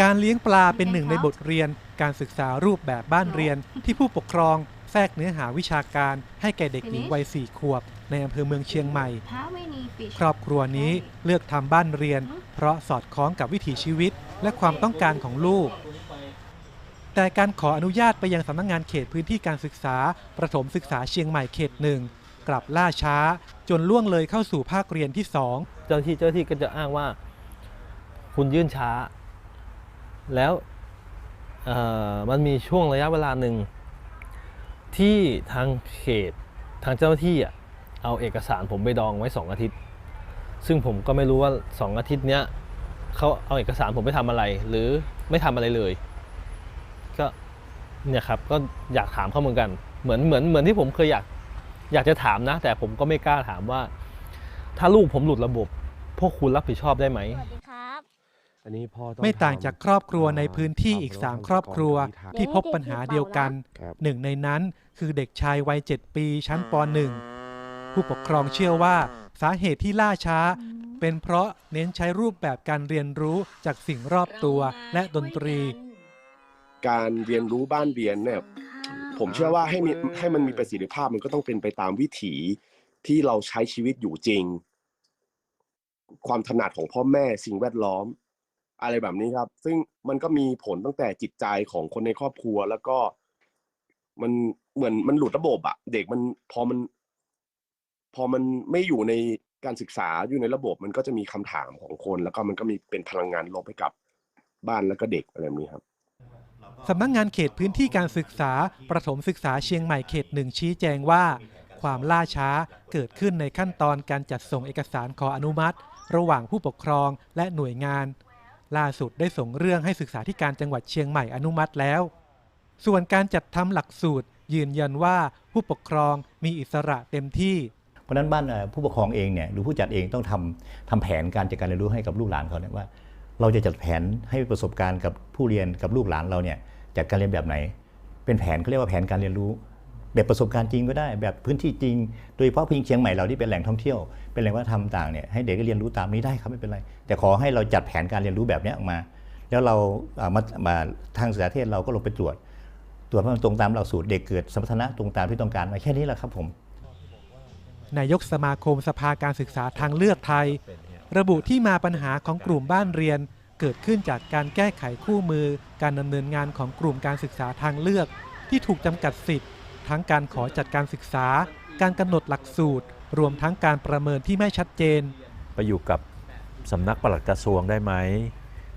การเลี้ยงปลาเป็นหนึ่งในบทเรียน การศึกษารูปแบบบ้านเรียน ที่ผู้ปกครองแทรกเนื้อหาวิชาการ ให้แก่เด็กหญิงวัยสี่ขวบ ในอำเภอเมืองเชียงใหม่ ครอบครัวนี้เลือกทำบ้านเรียน เพราะสอดคล้องกับวิถีชีวิต และความต้องการของลูก แต่การขออนุญาตไปยังสำนักงานเขตพื้นที่การศึกษา ประถมศึกษาเชียงใหม่เขตหนึ่งกลับล่าช้า จนล่วงเลยเข้าสู่ภาคเรียนที่สองเจ้าที่เจ้าที่ก็จะอ้างว่า คุณยื่นช้า แล้วมันมีช่วงระยะเวลาหนึ่งที่ทางเขตทางเจ้าหน้าที่เอาเอกสารผมไปดองไว้สองอาทิตย์ ซึ่งผมก็ไม่รู้ว่าสองอาทิตย์เนี้ยเขาเอาเอกสารผมไปทำอะไร หรือไม่ทำอะไรเลย ก็เนี่ยครับก็อยากถามเขาเหมือนกันเหมือนเหมือนเหมือนที่ผมเคยอยากอยากจะถามนะ แต่ผมก็ไม่กล้าถามว่า ถ้าลูกผมหลุดระบบ พวกคุณรับผิดชอบได้ไหม ไม่ต่างทำจากครอบครัวในพื้นที่อีก3ครอบครัวที่พบปัญหาเดียวกันครับหนึ่งในนั้นคือเด็กชายวัย7ปีชั้นป .1 ผู้ปกครองเชื่อว่าสาเหตุที่ล่าช้า เป็นเพราะเน้นใช้รูปแบบการเรียนรู้จากสิ่งรอบตัวและดนตรี การเรียนรู้บ้านเรียนเนี่ยผมเชื่อว่าให้มีให้มันมีประสิทธิภาพมันก็ต้องเป็นไปตามวิถีที่เราใช้ชีวิตอยู่จริง ความถนัดของพ่อแม่สิ่งแวดล้อม อะไรแบบนี้ครับ ซึ่งมันก็มีผลตั้งแต่จิตใจของคนในครอบครัว แล้วก็ มันเหมือนมันหลุดระบบอะเด็กมันพอมัน พอมันไม่อยู่ในการศึกษาอยู่ในระบบ มันก็จะมีคำถามของคน แล้วก็มันก็มีเป็นพลังงานลบให้กับบ้านแล้วก็เด็กอะไรแบบนี้ครับสำนักงานเขตพื้นที่การศึกษา ประถมศึกษาเชียงใหม่เขตหนึ่งชี้แจงว่า ความล่าช้าเกิดขึ้นในขั้นตอนการจัดส่งเอกสารขออนุมัติ ระหว่างผู้ปกครองและหน่วยงาน ล่าสุดได้ส่งเรื่องให้ศึกษาธิการจังหวัดเชียงใหม่อนุมัติแล้ว ส่วนการจัดทำหลักสูตร ยืนยันว่าผู้ปกครองมีอิสระเต็มที่ เพราะนั้นบ้านผู้ปกครองเองเนี่ยหรือผู้จัดเองต้องทำทำแผนการจัดการเรียนรู้ให้กับลูกหลานเขาเนี่ยว่า เราจะจัดแผนให้ประสบการณ์กับผู้เรียนกับลูกหลานเราเนี่ยจัดการเรียนแบบไหน เป็นแผนเขาเรียกว่าแผนการเรียนรู้ แบบประสบการณ์จริงก็ได้ แบบพื้นที่จริง โดยเฉพาะพื้นที่เชียงใหม่เราที่เป็นแหล่งท่องเที่ยว เป็นแหล่งวัฒนธรรมต่างเนี่ยให้เด็กได้เรียนรู้ตามนี้ได้ครับไม่เป็นไร แต่ขอให้เราจัดแผนการเรียนรู้แบบนี้ออกมา แล้วเราอ่ามามาทางศึกษาเทศเราก็ลงไปตรวจ ตรวจว่ามันตรงตามหลักสูตรเด็กเกิดสมรรถนะตรงตามที่ต้องการไหมแค่นี้แหละครับผมนายกสมาคมสภาการศึกษาทางเลือกไทย ระบุที่มาปัญหาของกลุ่มบ้านเรียน เกิดขึ้นจากการแก้ไขคู่มือ การดำเนินงานของกลุ่มการศึกษาทางเลือก ที่ถูกจำกัดสิทธิ์ ทั้งการขอจัดการศึกษา การกำหนดหลักสูตร รวมทั้งการประเมินที่ไม่ชัดเจน ไปอยู่กับสำนักปลัดกระทรวงได้ไหม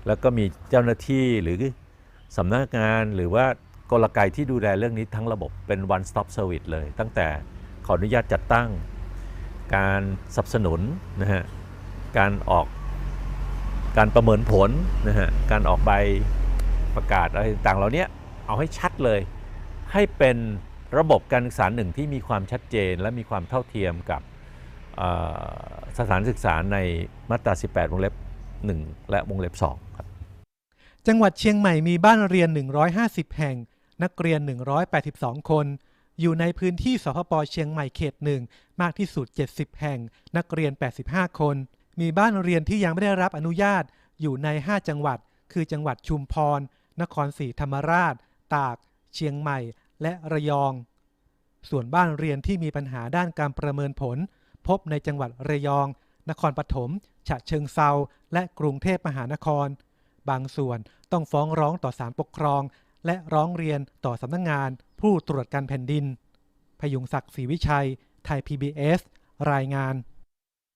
แล้วก็มีเจ้าหน้าที่หรือสำนักงานหรือว่ากลไกที่ดูแลเรื่องนี้ทั้งระบบเป็น one stop service เลย ตั้งแต่ขออนุญาตจัดตั้ง การสนับสนุนนะฮะการออกการประเมินผลนะฮะการออกใบประกาศอะไรต่างๆเหล่านี้เอาให้ชัดเลยให้เป็น ระบบการศึกษาหนึ่งที่มีความชัดเจน และมีความเท่าเทียมกับสถานศึกษาในมาตรา 18 วงเล็บ 1 และวงเล็บ 2 ครับ จังหวัดเชียงใหม่มีบ้านเรียน 150 แห่ง นักเรียน 182 คน อยู่ในพื้นที่สพปเชียงใหม่เขตหนึ่งมากที่สุด 70 แห่ง นักเรียน 85 คน มีบ้านเรียนที่ยังไม่ได้รับอนุญาตอยู่ใน 5 จังหวัด คือจังหวัดชุมพร นครศรีธรรมราช ตาก เชียงใหม่ และระยอง ส่วนบ้านเรียนที่มีปัญหาด้านการประเมินผล พบในจังหวัดระยอง นครปฐม ฉะเชิงเซา และกรุงเทพมหานคร บางส่วนต้องฟ้องร้องต่อศาลปกครอง และร้องเรียนต่อสำนักงงาน ผู้ตรวจการแผ่นดิน พยุงศักดิ์ศรีวิชัย ไทย PBS รายงาน